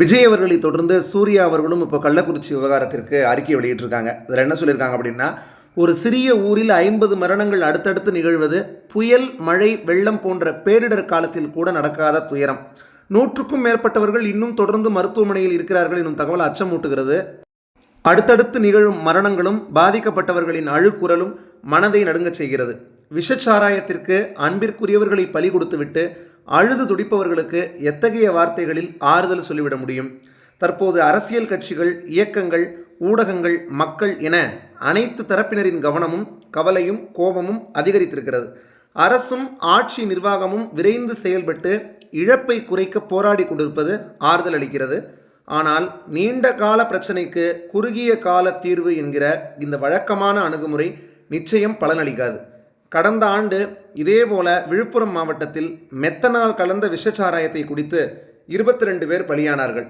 விஜய் அவர்களை தொடர்ந்து சூர்யா அவர்களும் இப்போ கள்ளக்குறிச்சி விவகாரத்திற்கு அறிக்கை வெளியிட்டிருக்காங்க. இதில் என்ன சொல்லியிருக்காங்க அப்படின்னா ஒரு சிறிய ஊரில் ஐம்பது மரணங்கள் அடுத்தடுத்து நிகழ்வது புயல் மழை வெள்ளம் போன்ற பேரிடர் காலத்தில் கூட நடக்காத துயரம். நூற்றுக்கும் மேற்பட்டவர்கள் இன்னும் தொடர்ந்து மருத்துவமனையில் இருக்கிறார்கள் எனும் தகவல் அச்சமூட்டுகிறது. அடுத்தடுத்து நிகழும் மரணங்களும் பாதிக்கப்பட்டவர்களின் அழுக்குரலும் மனதை நடுங்கச் செய்கிறது. விஷச்சாராயத்திற்கு அன்பிற்குரியவர்களை பலி கொடுத்துவிட்டு அழுது துடிப்பவர்களுக்கு எத்தகைய வார்த்தைகளில் ஆறுதல் சொல்லிவிட முடியும்? தற்போது அரசியல் கட்சிகள் இயக்கங்கள் ஊடகங்கள் மக்கள் என அனைத்து தரப்பினரின் கவனமும் கவலையும் கோபமும் அதிகரித்திருக்கிறது. அரசும் ஆட்சி நிர்வாகமும் விரைந்து செயல்பட்டு இழப்பை குறைக்க போராடி கொண்டிருப்பது ஆறுதல் அளிக்கிறது. ஆனால் நீண்ட கால பிரச்சனைக்கு குறுகிய கால தீர்வு என்கிற இந்த வழக்கமான அணுகுமுறை நிச்சயம் பலனளிக்காது. கடந்த ஆண்டு இதேபோல விழுப்புரம் மாவட்டத்தில் மெத்தனால் கலந்த விஷச்சாராயத்தை குடித்து இருபத்தி ரெண்டு பேர் பலியானார்கள்.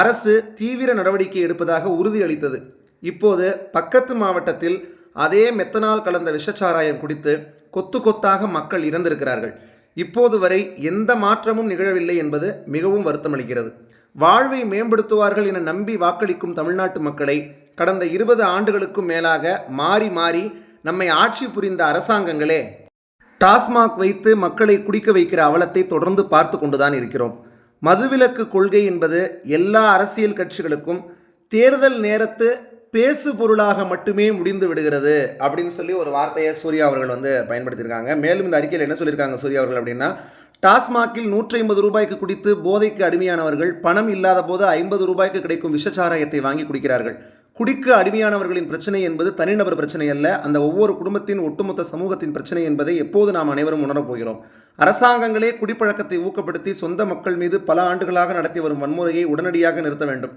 அரசு தீவிர நடவடிக்கை எடுப்பதாக உறுதியளித்தது. இப்போது பக்கத்து மாவட்டத்தில் அதே மெத்தனால் கலந்த விஷச்சாராயம் குடித்து கொத்து கொத்தாக மக்கள் இறந்திருக்கிறார்கள். இப்போது வரை எந்த மாற்றமும் நிகழவில்லை என்பது மிகவும் வருத்தமளிக்கிறது. வாழ்வை மேம்படுத்துவார்கள் என நம்பி வாக்களிக்கும் தமிழ்நாட்டு மக்களை கடந்த இருபது ஆண்டுகளுக்கும் மேலாக மாறி மாறி நம்மை ஆட்சி புரிந்த அரசாங்கங்களே டாஸ்மாக் வைத்து மக்களை குடிக்க வைக்கிற அவலத்தை தொடர்ந்து பார்த்து கொண்டுதான் இருக்கிறோம். மதுவிலக்கு கொள்கை என்பது எல்லா அரசியல் கட்சிகளுக்கும் தேர்தல் நேரத்து பேசு பொருளாக மட்டுமே முடிந்து விடுகிறது அப்படின்னு சொல்லி ஒரு வார்த்தையை சூர்யா அவர்கள் வந்து பயன்படுத்தியிருக்காங்க. மேலும் இந்த அறிக்கையில் என்ன சொல்லியிருக்காங்க சூர்யா அவர்கள் அப்படின்னா டாஸ்மாகில் நூற்றி ஐம்பது ரூபாய்க்கு குடித்து போதைக்கு அடிமையானவர்கள் பணம் இல்லாத போது ஐம்பது ரூபாய்க்கு கிடைக்கும் விஷச்சாராயத்தை வாங்கி குடிக்கிறார்கள். குடிக்கு அடிமையானவர்களின் பிரச்சனை என்பது தனிநபர் பிரச்சனை அல்ல. அந்த ஒவ்வொரு குடும்பத்தின் ஒட்டுமொத்த சமூகத்தின் பிரச்சனை என்பதை எப்போது நாம் அனைவரும் உணரப் போகிறோம். அரசாங்கங்களே குடிப்பழக்கத்தை ஊக்கப்படுத்தி சொந்த மக்கள் மீது பல ஆண்டுகளாக நடத்தி வரும் வன்முறையை உடனடியாக நிறுத்த வேண்டும்.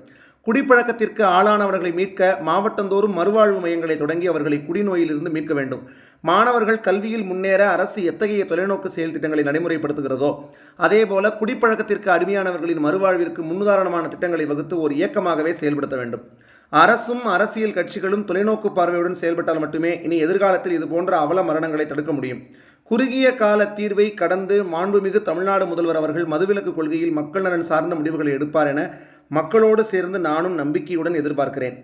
குடிப்பழக்கத்திற்கு ஆளானவர்களை மீட்க மாவட்டந்தோறும் மறுவாழ்வு மையங்களை தொடங்கி அவர்களை குடிநோயிலிருந்து மீட்க வேண்டும். மாணவர்கள் கல்வியில் முன்னேற அரசு எத்தகைய தொலைநோக்கு செயல் திட்டங்களை நடைமுறைப்படுத்துகிறதோ அதேபோல குடிப்பழக்கத்திற்கு அடிமையானவர்களின் மறுவாழ்விற்கு முன்னுதாரணமான திட்டங்களை வகுத்து ஒரு இயக்கமாகவே செயல்படுத்த வேண்டும். அரசும் அரசியல் கட்சிகளும் தொலைநோக்கு பார்வையுடன் செயல்பட்டால் மட்டுமே இனி எதிர்காலத்தில் இது போன்ற அவல மரணங்களை தடுக்க முடியும். குறுகிய கால தீர்வை கடந்து மாண்புமிகு தமிழ்நாடு முதல்வர் அவர்கள் மதுவிலக்கு கொள்கையில் மக்கள் நலன் சார்ந்த முடிவுகளை எடுப்பார் என மக்களோடு சேர்ந்து நானும் நம்பிக்கையுடன் எதிர்பார்க்கிறேன்.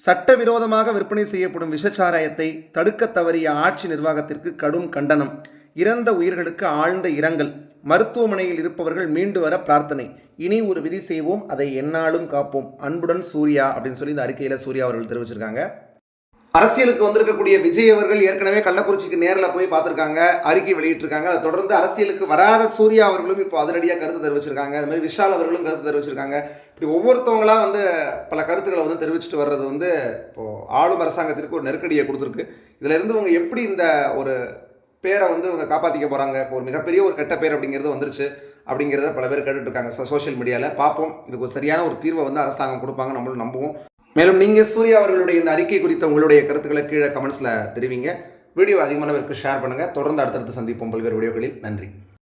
சட்டவிரோதமாக விற்பனை செய்யப்படும் விஷச்சாராயத்தை தடுக்க தவறிய ஆட்சி நிர்வாகத்திற்கு கடும் கண்டனம். இறந்த உயிர்களுக்கு ஆழ்ந்த இரங்கல். மருத்துவமனையில் இருப்பவர்கள் மீண்டு வர பிரார்த்தனை. இனி ஒரு விதி செய்வோம் அதை என்னாலும் காப்போம். அன்புடன் சூர்யா அப்படின்னு சொல்லி இந்த அறிக்கையில் சூர்யா அவர்கள் தெரிவிச்சிருக்காங்க. அரசியலுக்கு வந்திருக்கக்கூடிய விஜய் அவர்கள் ஏற்கனவே கள்ளக்குறிச்சிக்கு நேரில் போய் பார்த்துருக்காங்க அறிக்கை வெளியிட்டிருக்காங்க. அதை தொடர்ந்து அரசியலுக்கு வராத சூர்யா அவர்களும் இப்போ அதிரடியாக கருத்து தெரிவிச்சிருக்காங்க. அது மாதிரி விஷால் அவர்களும் கருத்து தெரிவிச்சிருக்காங்க. இப்படி ஒவ்வொருத்தவங்களாம் வந்து பல கருத்துக்களை வந்து தெரிவிச்சுட்டு வர்றது வந்து இப்போது ஆளும் அரசாங்கத்திற்கு ஒரு நெருக்கடியை கொடுத்துருக்கு. இதில் இருந்து அவங்க எப்படி இந்த ஒரு பேரை வந்து இவங்க காப்பாற்றிக்க போகிறாங்க இப்போ ஒரு மிகப்பெரிய ஒரு கெட்ட பேர் அப்படிங்கிறது வந்துருச்சு. அப்படிங்கிறத பல பேர் கேட்டுட்ருக்காங்க சோஷியல் மீடியாவில் பார்ப்போம் இதுக்கு ஒரு சரியான ஒரு தீர்வை வந்து அரசாங்கம் கொடுப்பாங்க. நம்மளும் நம்புவோம். மேலும் நீங்கள் சூர்யா அவர்களுடைய இந்த அறிக்கை குறித்த உங்களுடைய கருத்துக்களை கீழே கமெண்ட்ஸில் தெரிவிங்க. வீடியோ அதிகமானவருக்கு ஷேர் பண்ணுங்கள் தொடர்ந்து அடுத்தடுத்து சந்திப்போம் பல்வேறு வீடியோக்களில். நன்றி.